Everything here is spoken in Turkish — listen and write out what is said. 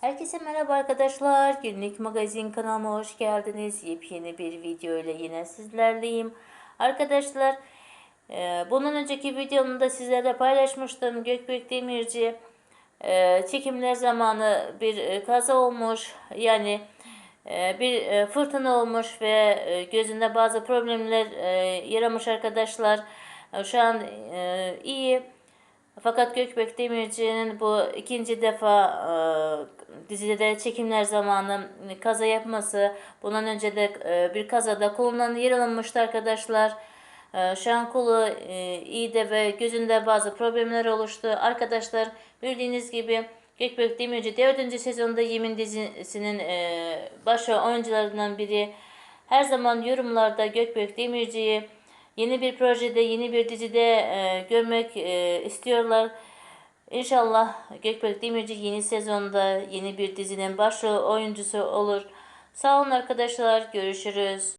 Herkese merhaba arkadaşlar. Günlük magazin kanalıma hoş geldiniz. Yepyeni bir video ile yine sizlerleyim. Arkadaşlar e, bunun önceki videomda sizlerle paylaşmıştım. Gökbek Demirci e, çekimler zamanı bir e, kaza olmuş. Yani e, bir fırtına olmuş ve gözünde bazı problemler yaramış arkadaşlar. Şu an iyi. Fakat Gökbek Demirci'nin bu ikinci defa dizide çekimler zamanı kaza yapması, bundan önce de e, bir kazada kolundan yaralanmıştı arkadaşlar. E, şu an kolu e, iyi de ve gözünde bazı problemler oluştu. Arkadaşlar bildiğiniz gibi Gökbek Demirci 4. sezonda Yemin dizisinin e, oyuncularından biri. Her zaman yorumlarda Gökbek Demirci'yi yeni bir projede, yeni bir dizide e, görmek e, istiyorlar. İnşallah Gökbek Demirci yeni sezonda yeni bir dizinin başrol oyuncusu olur. Sağ olun arkadaşlar. Görüşürüz.